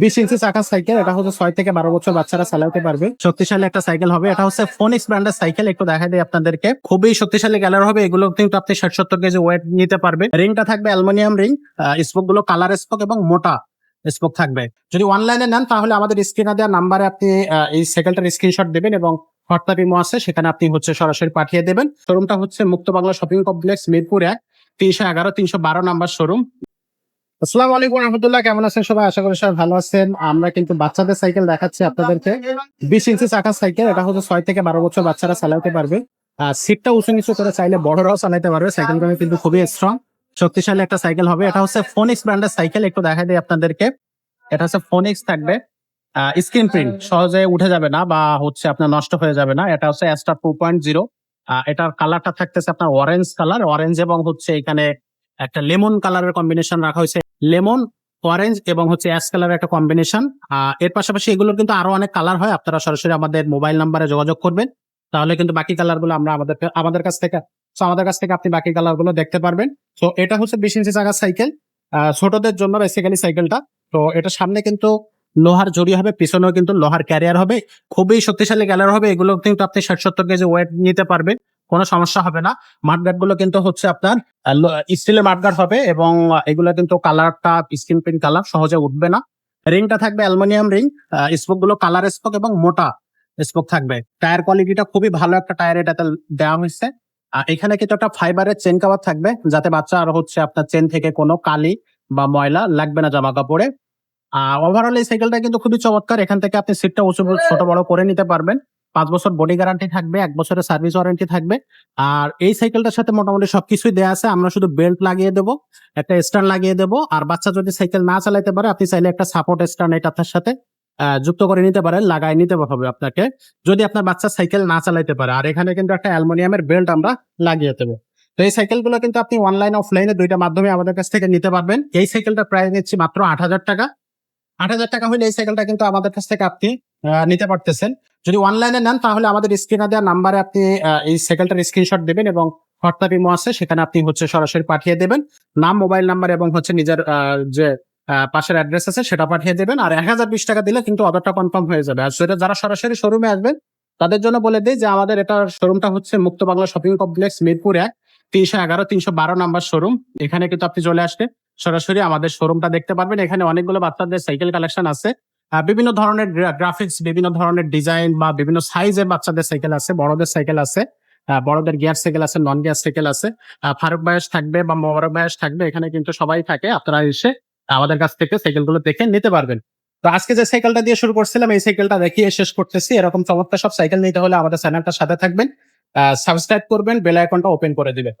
বিশ ইঞ্চি চাকার সাইকেল, এটা হচ্ছে ছয় থেকে বারো বছর বাচ্চারা চালাতে পারবে। শক্তিশালী একটা সাইকেল হবে। এটা হচ্ছে ফোনিক্স ব্র্যান্ডের সাইকেল, একটু দেখা দেয় আপনাদেরকে। খুবই শক্তিশালী গ্যালার হবে। এগুলো কিন্তু আপনি ষাট সত্তর কেজি ওয়েট নিতে পারবে রিংটা থাকবে অ্যালুমিনিয়াম রিং স্পোকগুলো কালার স্পোক এবং মোটা স্পোক থাকবে। যদি অনলাইনে নেন, তাহলে আমাদের স্ক্রিনে দেওয়া নাম্বারে আপনি এই সাইকেলটার স্ক্রিনশট দেবেন এবং হোয়াটসঅ্যাপ ইমো আছে। সেখানে আপনি হচ্ছে সরাসরি পাঠিয়ে দেবেন। শোরুমটা হচ্ছে মুক্ত বাংলা শপিং কমপ্লেক্স মিরপুর এক, তিনশো এগারো, তিনশো বারো নাম্বার শোরুম আসসালামু আলাইকুম রহমতুল্লাহ, কেমন আছেন সবাই? আশা করি সবাই ভালো আছেন। আমরা কিন্তু বাচ্চাদের সাইকেল দেখাচ্ছি আপনাদেরকে। বিশ ইঞ্চি চাকার সাইকেল, এটা হচ্ছে ছয় থেকে বারো বছর বাচ্চারা চালাতে পারবে। আর সিটটা উঁচু নিচু করে চাইলে বড়রাও চালাতে পারবে। সাইকেলটা কিন্তু খুবই স্ট্রং শক্তিশালী একটা সাইকেল হবে। এটা হচ্ছে ফোনিক্স ব্র্যান্ডের সাইকেল। একটু দেখা দিই আপনাদেরকে। এটা হচ্ছে ফোনিক্স থাকবে। স্ক্রিন প্রিন্ট সহজে উঠে যাবে না বা হচ্ছে আপনার নষ্ট হয়ে যাবে না। এটা হচ্ছে অ্যাস্টার টু পয়েন্ট জিরো এটার কালারটা থাকতেছে আপনার অরেঞ্জ কালার অরেঞ্জ এবং হচ্ছে এখানে একটা লেমন কালারের কম্বিনেশন রাখা হয়েছে। লেমন অরেঞ্জ এবং হচ্ছে অ্যাশ কালারের একটা কম্বিনেশন এর পাশাপাশি এগুলোর কিন্তু আরও অনেক কালার হয়। আপনারা সরাসরি আমাদের মোবাইল নাম্বারে যোগাযোগ করবেন। তাহলে কিন্তু বাকি কালারগুলো আমরা আমাদের আমাদের কাছ থেকে আমাদের কাছ থেকে আপনি বাকি কালারগুলো দেখতে পারবেন। তো এটা হচ্ছে বিশ ইঞ্চি চাকার সাইকেল ছোটদের জন্য বেসিক্যালি সাইকেলটা তো এটা সামনে কিন্তু লোহার জড়ি হবে, পিছনেও কিন্তু লোহার ক্যারিয়ার হবে। খুবই শক্তিশালী গ্যালার হবে। এগুলো কিন্তু আপনি ষাট সত্তর কেজি ওয়েট নিতে পারবেন। কোনো সমস্যা হবে না। মাঠগার্ডগুলো কিন্তু হচ্ছে আপনার স্টিলের মাঠগার্ড হবে এবং এগুলো কিন্তু কালারটা স্ক্রিন প্রিন্ট কালার সহজে উঠবে না। রিংটা থাকবে অ্যালুমিনিয়াম রিং স্পোকগুলো কালার স্পোক এবং মোটা স্পোক থাকবে। টায়ার কোয়ালিটিটা খুবই ভালো একটা টায়ার এটাতে দেওয়া হয়েছে। এখানে কিন্তু একটা ফাইবারের চেন কাভার থাকবে, যাতে বাচ্চা আর হচ্ছে আপনার চেন থেকে কোনো কালি বা ময়লা লাগবে না জামা কাপড়ে ওভারঅল এই সাইকেলটা কিন্তু খুবই চমৎকার। এখান থেকে আপনি সিটটা উঁচু, ছোট, বড় করে নিতে পারবেন। পাঁচ বছর বডি গ্যারান্টি থাকবে, এক বছরের সার্ভিস ওয়ারেন্টি থাকবে। আর এই সাইকেলটার সাথে মোটামুটি সবকিছুই দেওয়া আছে। আমরা শুধু বেল্ট লাগিয়ে দেবো, একটা স্ট্যান্ড লাগিয়ে দেবো, আর বাচ্চা যদি সাইকেল না চালাইতে পারে, আপনি চাইলে একটা সাপোর্ট স্ট্যান্ড এটার সাথে যুক্ত করে নিতে পারেন লাগাই নিতে হবে আপনাকে। যদি আপনার বাচ্চা সাইকেল না চালাতে পারে, আর এখানে কিন্তু একটা অ্যালুমিনিয়ামের বেল্ট আমরা লাগিয়ে দেবো। তো এই সাইকেলগুলো কিন্তু আপনি অনলাইন অফলাইনে দুইটা মাধ্যমে আমাদের কাছ থেকে নিতে পারবেন। এই সাইকেলটা প্রায় নিচ্ছি মাত্র আট হাজার টাকা। আট হাজার টাকা হলে এই সাইকেলটা কিন্তু আমাদের কাছ থেকে আপনি নিতে পারতেছেন। যদি অনলাইনে নেন, তাহলে আমাদের স্ক্রিনে দেওয়া নাম্বারে আপনি এই সাইকেলটার স্ক্রিনশট দেবেন এবং হোয়াটসঅ্যাপ ইমো আছে, সেখানে আপনি হচ্ছে সরাসরি পাঠিয়ে দেবেন। নাম মোবাইল নাম্বার এবং হচ্ছে নিজের যে পাশের অ্যাড্রেস আছে, সেটা পাঠিয়ে দেবেন। আর এক হাজার বিশ টাকা দিলে কিন্তু অর্ডারটা কনফার্ম হয়ে যাবে। আর সেটা যারা সরাসরি শোরুমে আসবেন, তাদের জন্য বলে দিই যে আমাদের এটা শোরুমটা হচ্ছে মুক্ত বাংলা শপিং কমপ্লেক্স মিরপুর এক, তিনশো এগারো, তিনশো বারো নাম্বার শোরুম এখানে কিন্তু আপনি চলে আসলে সরাসরি আমাদের শোরুমটা দেখতে পারবেন। এখানে অনেকগুলো বাচ্চাদের সাইকেল কালেকশন আছে। বিভিন্ন ধরনের গ্রাফিক্স বিভিন্ন ধরনের ডিজাইন বা বিভিন্ন সাইজের বাচ্চাদের সাইকেল আছে, বড়দের সাইকেল আছে বড়দের গিয়ার সাইকেল আছে নন গিয়ার সাইকেল আছে ফারুক বায়াস থাকবে বা মোবারক বায়াস থাকবে, এখানে কিন্তু সবাই থাকে, আপনারা এসে আমাদের কাছ থেকে সাইকেলগুলো দেখে নিতে পারবেন। তো আজকে যে সাইকেলটা দিয়ে শুরু করছিলাম, এই সাইকেলটা দেখিয়ে শেষ করতেছি। এরকম চমৎকার সব সাইকেল নিতে হলে আমাদের চ্যানেলটার সাথে থাকবেন সাবস্ক্রাইব করবেন বেল আইকনটা ওপেন করে দিবেন।